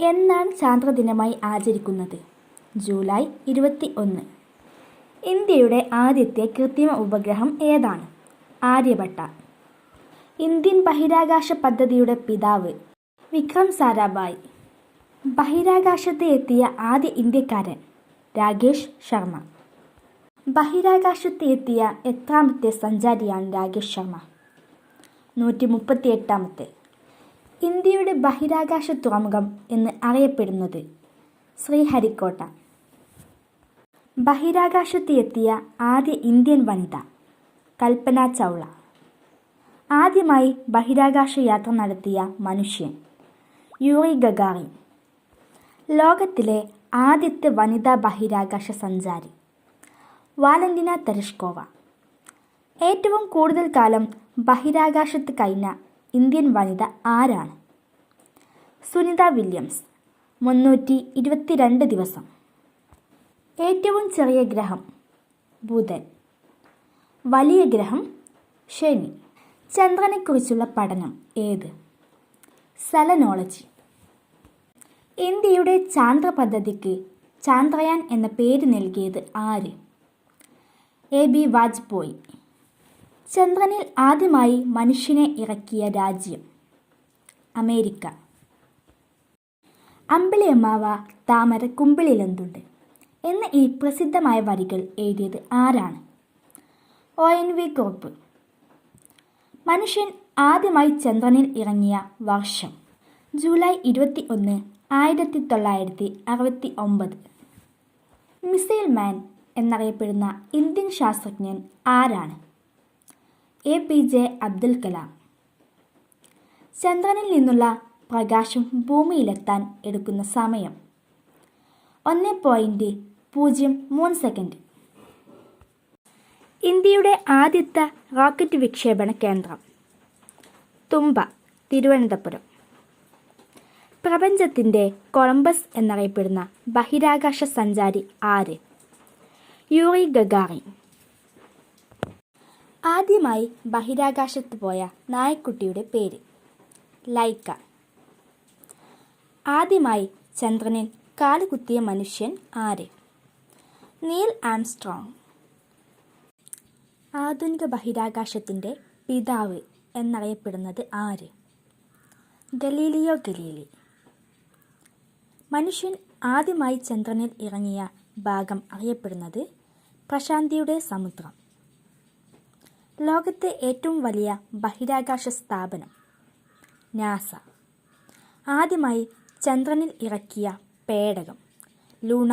എന്നാണ് ചാന്ദ്രദിനമായി ആചരിക്കുന്നത്. ജൂലൈ ഇരുപത്തി ഒന്ന് ഇന്ത്യയുടെ ആദ്യത്തെ കൃത്രിമ ഉപഗ്രഹം ഏതാണ്? ആര്യഭട്ട. ഇന്ത്യൻ ബഹിരാകാശ പദ്ധതിയുടെ പിതാവ് വിക്രം സാരാഭായ്. ബഹിരാകാശത്ത് എത്തിയ ആദ്യ ഇന്ത്യക്കാരൻ രാകേഷ് ശർമ്മ. ബഹിരാകാശത്ത് എത്തിയ എത്രാമത്തെ സഞ്ചാരിയാണ് രാകേഷ് ശർമ്മ? നൂറ്റി മുപ്പത്തി എട്ടാമത്തെ ഇന്ത്യയുടെ ബഹിരാകാശ തുറമുഖം എന്ന് അറിയപ്പെടുന്നത് ശ്രീഹരിക്കോട്ട. ബഹിരാകാശത്ത് എത്തിയ ആദ്യ ഇന്ത്യൻ വനിത കൽപ്പന ചൗള. ആദ്യമായി ബഹിരാകാശ യാത്ര നടത്തിയ മനുഷ്യൻ യൂറി ഗഗാറി. ലോകത്തിലെ ആദ്യത്തെ വനിതാ ബഹിരാകാശ സഞ്ചാരി വാലന്റിന തെരഷ്കോവ. ഏറ്റവും കൂടുതൽ കാലം ബഹിരാകാശത്ത് കഴിഞ്ഞ ഇന്ത്യൻ വനിത ആരാണ്? സുനിത വില്യംസ് മുന്നൂറ്റി ഇരുപത്തിരണ്ട് ദിവസം. ഏറ്റവും ചെറിയ ഗ്രഹം ബുധൻ. വലിയ ഗ്രഹം ശനി. ചന്ദ്രനെക്കുറിച്ചുള്ള പഠനം ഏത്? സെലനോളജി. ഇന്ത്യയുടെ ചാന്ദ്ര പദ്ധതിക്ക് ചാന്ദ്രയാൻ എന്ന പേര് നൽകിയത് ആര്? A B Vajpayee. ചന്ദ്രനിൽ ആദ്യമായി മനുഷ്യനെ ഇറക്കിയ രാജ്യം അമേരിക്ക. അമ്പിളിയമ്മാവ താമര കുമ്പിളിലെന്തുണ്ട് എന്ന ഈ പ്രസിദ്ധമായ വരികൾ എഴുതിയത് ആരാണ്? ഒ. എൻ. വി. കുറുപ്പ്. മനുഷ്യൻ ആദ്യമായി ചന്ദ്രനിൽ ഇറങ്ങിയ വർഷം ജൂലൈ ഇരുപത്തി ഒന്ന് ആയിരത്തി തൊള്ളായിരത്തി അറുപത്തി ഒമ്പത് മിസൈൽ മാൻ എന്നറിയപ്പെടുന്ന ഇന്ത്യൻ ശാസ്ത്രജ്ഞൻ ആരാണ്? A P J Abdul Kalam. ചന്ദ്രനിൽ നിന്നുള്ള പ്രകാശം ഭൂമിയിലെത്താൻ എടുക്കുന്ന സമയം. ഒന്ന് പോയിന്റ് പൂജ്യം മൂന്ന് സെക്കൻഡ്. ഇന്ത്യയുടെ ആദ്യത്തെ റോക്കറ്റ് വിക്ഷേപണ കേന്ദ്രം തുമ്പ തിരുവനന്തപുരം. പ്രപഞ്ചത്തിന്റെ കൊളംബസ് എന്നറിയപ്പെടുന്ന ബഹിരാകാശ സഞ്ചാരി ആര്? യൂറി ഗഗാറിൻ ആദ്യമായി ബഹിരാകാശത്ത് പോയ നായക്കുട്ടിയുടെ പേര്. ലൈക്ക. ആദ്യമായി ചന്ദ്രനിൽ കാലുകുത്തിയ മനുഷ്യൻ ആര്? Neil Armstrong. ആധുനിക ബഹിരാകാശത്തിന്റെ പിതാവ് എന്നറിയപ്പെടുന്നത് ആര്? Galileo Galilei. മനുഷ്യൻ ആദ്യമായി ചന്ദ്രനിൽ ഇറങ്ങിയ ഭാഗം അറിയപ്പെടുന്നത് പ്രശാന്തിയുടെ സമുദ്രം. ലോകത്തെ ഏറ്റവും വലിയ ബഹിരാകാശ സ്ഥാപനം നാസ. ആദ്യമായി ചന്ദ്രനിൽ ഇറക്കിയ പേടകം ലൂണ